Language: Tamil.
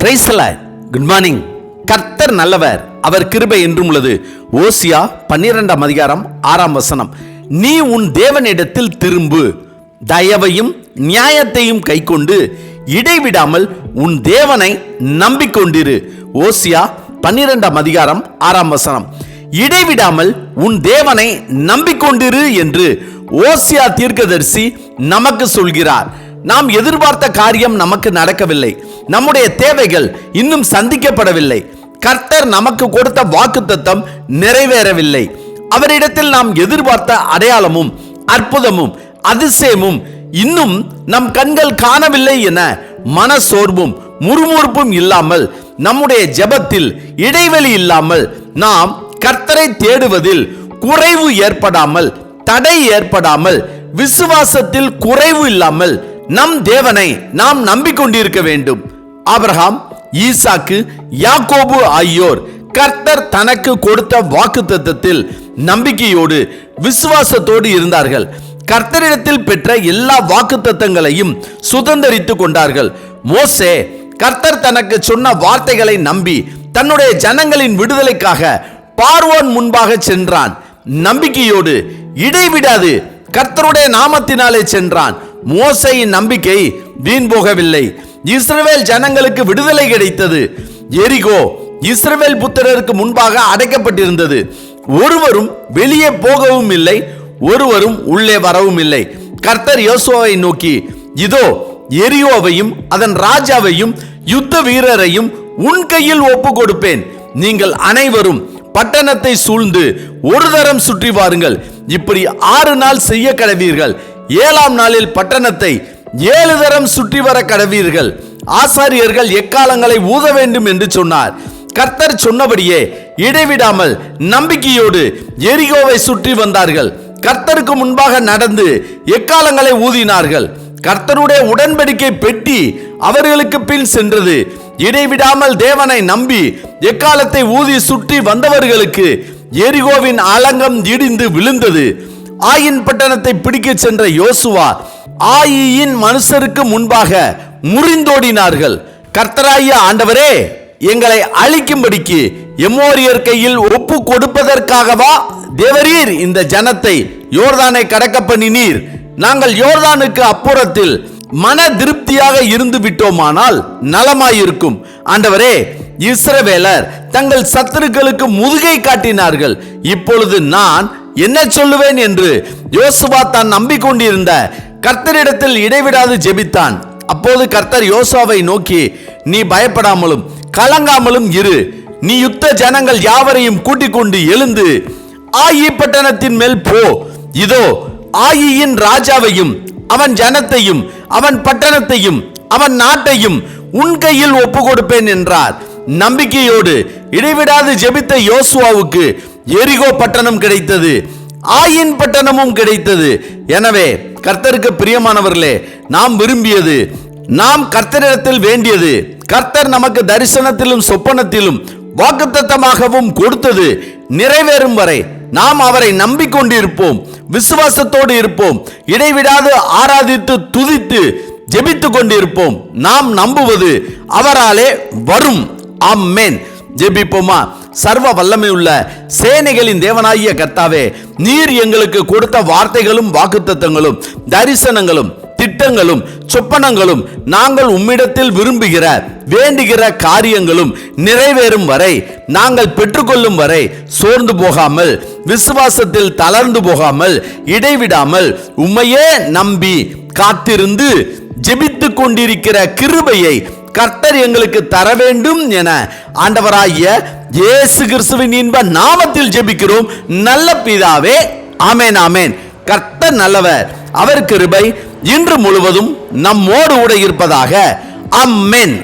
பிரைசல குட் மார்னிங் கர்த்தர் நல்லவர். அவர் கிருபை என்றும் உள்ளது. ஓசியா பன்னிரெண்டாம் அதிகாரம் ஆறாம் வசனம். நீ உன் தேவனிடத்தில் திரும்பு. தயவையும் நியாயத்தையும் கைக்கொண்டு இடைவிடாமல் உன் தேவனை நம்பிக்கொண்டிரு. ஓசியா பன்னிரெண்டாம் அதிகாரம் ஆறாம் வசனம். இடைவிடாமல் உன் தேவனை நம்பிக்கொண்டிரு என்று ஓசியா தீர்க்கதரிசி நமக்கு சொல்கிறார். நாம் எதிர்பார்த்த காரியம் நமக்கு நடக்கவில்லை. நம்முடைய தேவைகள் இன்னும் சந்திக்கப்படவில்லை. கர்த்தர் நமக்கு கொடுத்த வாக்குத்தத்தம் நிறைவேறவில்லை. அவரிடத்தில் நாம் எதிர்பார்த்த அடையாளமும் அற்புதமும் அதிசயமும் இன்னும் நம் கண்கள் காணவில்லை என மனசோர்வும் முறுமுறுப்பும் இல்லாமல் நம்முடைய ஜெபத்தில் இடைவெளி இல்லாமல் நாம் கர்த்தரை தேடுவதில் குறைவு ஏற்படாமல் தடை ஏற்படாமல் விசுவாசத்தில் குறைவு இல்லாமல் நம் தேவனை நாம் நம்பிக்கொண்டிருக்க வேண்டும். ஆபிரகாம் ஈசாக்கு யாக்கோபு ஆகியோர் கர்த்தர் தனக்கு கொடுத்த வாக்குத்தத்தத்தில் நம்பிக்கையோடு விசுவாசத்தோடு இருந்தார்கள். கர்த்தரிடத்தில் பெற்ற எல்லா வாக்குத்தத்தங்களையும் சுதந்திரித்து கொண்டார்கள். மோசே கர்த்தர் தனக்கு சொன்ன வார்த்தைகளை நம்பி தன்னுடைய ஜனங்களின் விடுதலைக்காக பார்வோன் முன்பாக சென்றான். நம்பிக்கையோடு இடைவிடாது கர்த்தருடைய நாமத்தினாலே சென்றான். மோசையின் நம்பிக்கை வீண் போகவில்லை. இஸ்ரவேல் ஜனங்களுக்கு விடுதலை கிடைத்தது. எரிகோ இஸ்ரவேல் புத்திரருக்கு முன்பாக அடைக்கப்பட்டிருந்தது. ஒருவரும் வெளியே போகவும் இல்லை ஒருவரும் உள்ளே வரவும் இல்லை. கர்த்தர் யோசுவாவை நோக்கி இதோ எரியோவையும் அதன் ராஜாவையும் யுத்த வீரரையும் உன் கையில் ஒப்பு கொடுப்பேன் நீங்கள் அனைவரும் பட்டணத்தை சூழ்ந்து ஒரு தரம் சுற்றி வாருங்கள். இப்படி ஆறு நாள் செய்ய கடவீர்கள் ஏழாம் நாளில் பட்டணத்தை ஏழு தரம் சுற்றி வர கடவீர்கள். ஆசாரியர்கள் எக்காலங்களை ஊத வேண்டும் என்று சொன்னார். கர்த்தர் சொன்னபடியே இடைவிடாமல் நம்பிக்கையோடு எரிகோவை சுற்றி வந்தார்கள். கர்த்தருக்கு முன்பாக நடந்து எக்காலங்களை ஊதினார்கள். கர்த்தருடைய உடன்படிக்கை பெட்டி அவர்களுக்கு பின் சென்றது. இடைவிடாமல் தேவனை நம்பி எக்காலத்தை ஊதி சுற்றி வந்தவர்களுக்கு எரிகோவின் அலங்கம் இடிந்து விழுந்தது. ஆயின் பட்டணத்தை பிடிக்க சென்ற யோசுவா ஆயியின் மனுஷருக்கு முன்பாக முறிந்தோடினார்கள். கர்த்தராய ஆண்டவரே எங்களை அழிக்கும்படிக்கு எம்மோரியர் கையில் ஒப்பு கொடுப்பதற்காகவா தேவரீர் இந்த ஜனத்தை யோர்தானை கடக்க பண்ணினீர்? நாங்கள் யோர்தானுக்கு அப்புறத்தில் மன திருப்தியாக இருந்து விட்டோமானால் நலமாயிருக்கும். ஆண்டவரே இஸ்ரவேலர் தங்கள் சத்துருக்களுக்கு முதுகை காட்டினார்கள். இப்பொழுது நான் என்ன சொல்லுவேன் என்று யோசுவா தான் நம்பிக்கொண்டிருந்த. கர்த்தரிடத்தில் இடைவிடாது ஜெபித்தான். அப்போது கர்த்தர் யோசுவாவை நோக்கி நீ பயப்படாமலும் கலங்காமலும் இரு. நீ யுத்த ஜனங்கள் யாவரையும் கூட்டிக் கொண்டு எழுந்து ஆயி பட்டணத்தின் மேல் போ. இதோ ஆயியின் ராஜாவையும் அவன் ஜனத்தையும் அவன் பட்டணத்தையும் அவன் நாட்டையும் உன் கையில் ஒப்பு கொடுப்பேன் என்றார். நம்பிக்கையோடு இடைவிடாது ஜெபித்த யோசுவாவுக்கு எரிகோ பட்டணம் கிடைத்தது. ஆயின் பட்டணமும் கிடைத்தது. எனவே கர்த்தருக்கு பிரியமானவர்களே நாம் விரும்பியது நாம் கர்த்தரிடத்தில் வேண்டியது கர்த்தர் நமக்கு தரிசனத்திலும் சொப்பனத்திலும் வாக்குத்தத்தமாகவும் கொடுத்தது நிறைவேறும் வரை நாம் அவரை நம்பிக்கொண்டிருப்போம் விசுவாசத்தோடு இருப்போம் இடைவிடாது ஆராதித்து துதித்து ஜெபித்து கொண்டிருப்போம். நாம் நம்புவது அவராலே வரும். ஆமென். ஜெபிப்போமா? சர்வ வல்லமை உள்ள சேனைகளின் தேவனாகிய கர்த்தாவே நீர் எங்களுக்கு கொடுத்த வார்த்தைகளும் வாக்குத்தத்தங்களும் தரிசனங்களும் திட்டங்களும் சொப்பனங்களும் நாங்கள் உம்மிடத்தில் விரும்புகிற வேண்டுகிற காரியங்களும் நிறைவேறும் வரை நாங்கள் பெற்றுக்கொள்ளும் வரை சோர்ந்து போகாமல் விசுவாசத்தில் தளர்ந்து போகாமல் இடைவிடாமல் உம்மையே நம்பி காத்திருந்து ஜெபித்து கொண்டிருக்கிற கிருபையை கர்த்தர் எங்களுக்கு தர வேண்டும் என ஆண்டவராகிய இயேசு கிறிஸ்துவின் இன்ப நாமத்தில் ஜெபிக்கிறோம். நல்ல பிதாவே ஆமேன் ஆமேன். கர்த்த நல்லவர் அவர் கிருபை இன்று முழுவதும் நம்மோடு கூட இருப்பதாக. அம்மேன்